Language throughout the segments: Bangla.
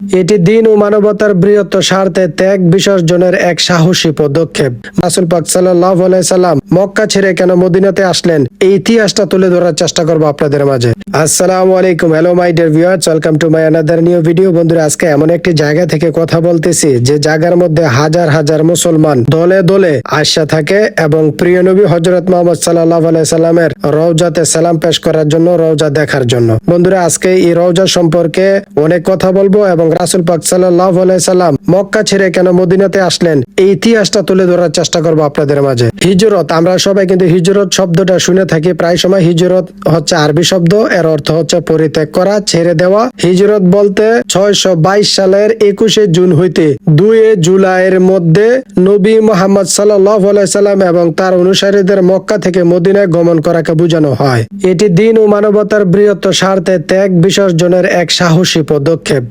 এটি দিন ও মানবতার বৃহত্ত স্বার্থে ত্যাগ বিসর্জনের এক সাহসী পদক্ষেপ। রাসুল পাক সাল্লাহ সাল্লাম মক্কা ছেড়ে কেন মদিনাতে আসলেন, এই ইতিহাসটা তুলে ধরার চেষ্টা করব আপনাদের মাঝে। আসসালামু আলাইকুম, hello my dear viewers, welcome to my another new video বন্ধুরা, আজকে এমন একটি জায়গা থেকে কথা বলতেছি, যে জায়গার মধ্যে হাজার হাজার মুসলমান দলে দলে আসা থাকে এবং প্রিয় নবী হজরত মোহাম্মদ সাল্লাহ সাল্লামের রওজাতে সালাম পেশ করার জন্য, রওজা দেখার জন্য। বন্ধুরা, আজকে এই রওজা সম্পর্কে অনেক কথা বলব এবং রাসুল পাক সাল্লাহ সাল্লাম মক্কা ছেড়ে কেন মদিনাতে আসলেন? এই ইতিহাসটা তুলে ধরার চেষ্টা করব আপনাদের মাঝে। হিজরত, আমরা সবাই কিন্তু হিজরত শব্দটা শুনে থাকি। প্রায় সময় হিজরত হচ্ছে আরবি শব্দ, এর অর্থ হচ্ছে পরিত্যাগ করা, ছেড়ে দেওয়া। হিজরত বলতে ছয়শো বাইশ সালের একুশে জুন হইতে দুই জুলাইয়ের মধ্যে নবী মোহাম্মদ সাল্লাহ সাল্লাম এবং তার অনুসারীদের মক্কা থেকে মদিনায় গমন করাকে বোঝানো হয়। এটি দিন ও মানবতার বৃহত্ত স্বার্থে ত্যাগ বিসর্জনের এক সাহসী পদক্ষেপ।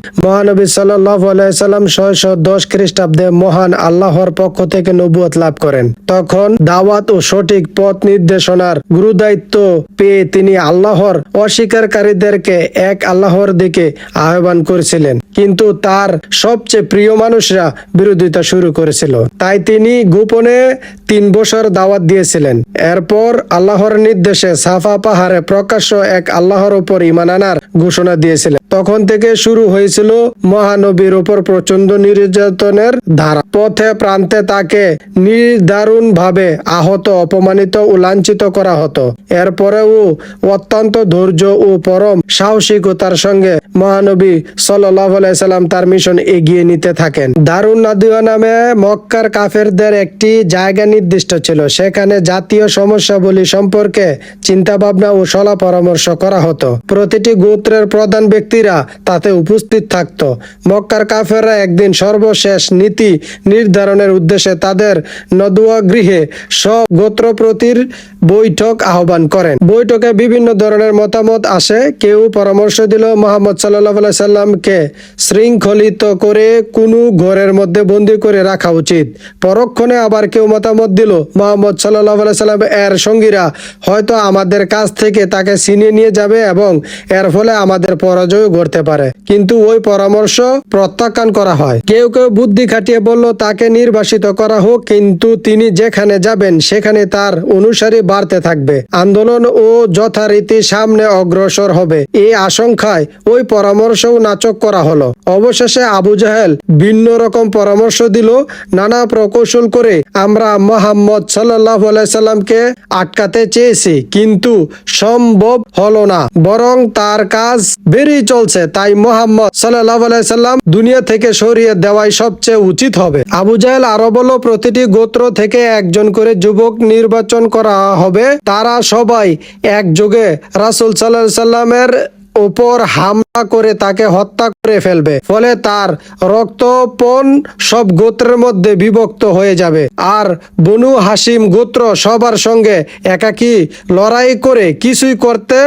মহানবী সাল্লাম ছয়শো দশ খ্রিস্টাব্দে মহান আল্লাহর পক্ষ থেকে নবুয়ত লাভ করেন। তখন দাওয়াত ও সঠিক পথ নির্দেশনার গুরুদায়িত্ব পেয়ে তিনি আল্লাহর অস্বীকারীদেরকে এক আল্লাহর দিকে আহ্বান করেছিলেন। কিন্তু তার সবচেয়ে প্রিয় মানুষরা বিরোধিতা শুরু করেছিল। তাই তিনি গোপনে তিন বছর দাওয়াত দিয়েছিলেন। এরপর আল্লাহর নির্দেশে সাফা পাহাড়ে প্রকাশ্য এক আল্লাহর উপর ইমান আনার ঘোষণা দিয়েছিলেন। তখন থেকে শুরু হয়েছিল মহানবীর উপর প্রচণ্ড নির্যাতনের ধারা। পথে প্রান্তে তাকে নির্দারুণ ভাবে আহত, অপমানিত ও লাঞ্ছিত করা হতো। এরপরেও অত্যন্ত ধৈর্য ও পরম সাহসিকতার সঙ্গে মহানবী সাল্লাম তার মিশন এগিয়ে নিতে থাকেন। দারুণ নাদিয়া নামে মক্কার কাফেরদের একটি জায়গা নির্দিষ্ট ছিল। সেখানে জাতীয় সমস্যাবলী সম্পর্কে চিন্তা ভাবনা ও সলা পরামর্শ করা হতো। প্রতিটি গোত্রের প্রধান ব্যক্তিরা তাতে উপস্থিত থাকত। মক্কার কাফেররা একদিন সর্বশেষ নীতি নির্ধারণের উদ্দেশ্যে তাদের নদুয়া গৃহে সব গোত্রপ্রতির বৈঠক আহ্বান করেন। বৈঠকে বিভিন্ন ধরনের মতামত আসে। কেউ পরামর্শ দিল মোহাম্মদ সাল্লাহ সাল্লামকে শৃঙ্খলিত করে কোনো ঘরের মধ্যে বন্দি করে রাখা উচিত। পরক্ষণে আবার কেউ মতামত দিল, মোহাম্মদ সাল্লাহ সাল্লাম এর সঙ্গীরা হয়তো আমাদের কাছ থেকে তাকে ছিনিয়ে নিয়ে যাবে এবং এর ফলে আমাদের পরাজয় ঘটতে পারে। কিন্তু ওই পরামর্শ প্রত্যাখ্যান করা হয়। কেউ কেউ বুদ্ধি খাটিয়ে বলল, তাকে নির্বাসিত করা হোক, কিন্তু তিনি যেখানে যাবেন, সেখানে তার অনুসারী বাড়তে থাকবে। আন্দোলন ও যথারীতি সামনে অগ্রসর হবে। এই আশঙ্কায় ওই পরামর্শও নাচক করা হলো। অবশেষে আবু জাহেল ভিন্ন রকম পরামর্শ দিল, নানা প্রকৌশল করে আমরা মোহাম্মদ সাল্লাহ সাল্লামকে আটকাতে চেয়েছি, কিন্তু সম্ভব হলো না। বরং তার কাজ বেরিয়ে চলছে, তাই মোহাম্মদ সাল্লাহ সাল্লাম দুনিয়া থেকে সরিয়ে দেওয়াই সবচেয়ে উচিত হবে। আবু জাহেল আরও বলল, প্রতিটি গোত্র থেকে একজন করে যুবক নির্বাচন করা হবে। তারা সবাই একযোগে রাসুল সাল্লাহ সাল্লামের উপর হামলা করে তাকে হত্যা করে ফেলবে। ফলে তার রক্তপণ সব গোত্রের মধ্যে বিভক্ত হয়ে যাবে। আর বনু হাসিম গোত্র সবার সঙ্গে একাকী লড়াই করে কিছুই করতে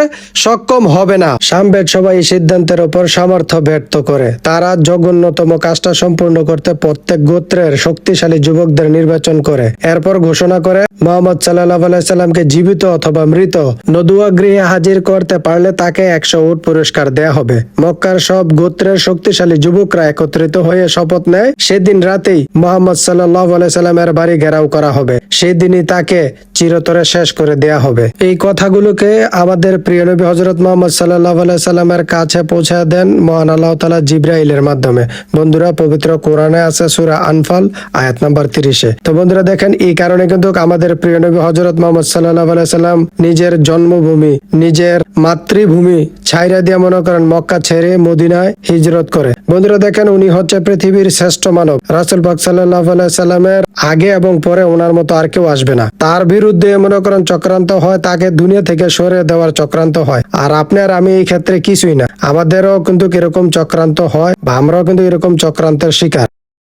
সক্ষম হবে না। সামবেদ সবাই সিদ্ধান্তের উপর সামর্থ্য ব্যর্থ করে। তারা জঘন্যতম কাজটা সম্পূর্ণ করতে প্রত্যেক গোত্রের শক্তিশালী যুবকদের নির্বাচন করে। এরপর ঘোষণা করে মোহাম্মদ সাল্লাহ সাল্লামকে জীবিত অথবা মৃত। নদুয়া গৃহে হাজির করতে পারলে তাকে একশো উট পুরস্কার দেয়া হবে। মক্কার সব গোত্রের শক্তিশালী যুবকরা একত্রিত হয়ে শপথ নেয়। সেদিন রাতেই মোহাম্মদ সাল্লাহ আলাইসাল্লামের বাড়ি ঘেরাও করা হবে। সেদিনই তাকে চিরতরে শেষ করে দেয়া হবে। এই কথাগুলোকে আমাদের প্রিয় নবী হজরত মোহাম্মদ সাল্লাহ সাল্লামের কাছে পৌঁছে দেন মহান আল্লাহ তালা জিব্রাইলের মাধ্যমে। বন্ধুরা, পবিত্র কোরআনে আছে সুরা আনফাল, আয়াত নাম্বার তিরিশে। তো বন্ধুরা, দেখেন, এই কারণে কিন্তু আমাদের প্রিয় নবী হজরত মোহাম্মদ সাল্লাহ সাল্লাম নিজের জন্মভূমি, নিজের মাতৃভূমি ছাইরা দিয়ে মনে করেন মক্কা ছেড়ে মদিনায় হিজরত করে। বন্ধুরা, দেখেন, উনি হচ্ছে পৃথিবীর শ্রেষ্ঠ মানব। রাসুল পাক সাল্লাহ সাল্লামের আগে এবং পরে ওনার মতো আর কেউ আসবে না। তার বিরুদ্ধে মনে করেন চক্রান্ত হয়, তাকে দুনিয়া থেকে সরে দেওয়ার চক্রান্ত হয়। আর আপনার আমি এই ক্ষেত্রে কিছুই না। আমাদেরও কিন্তু কীরকম চক্রান্ত হয় বা আমরাও কিন্তু এরকম চক্রান্তের শিকার।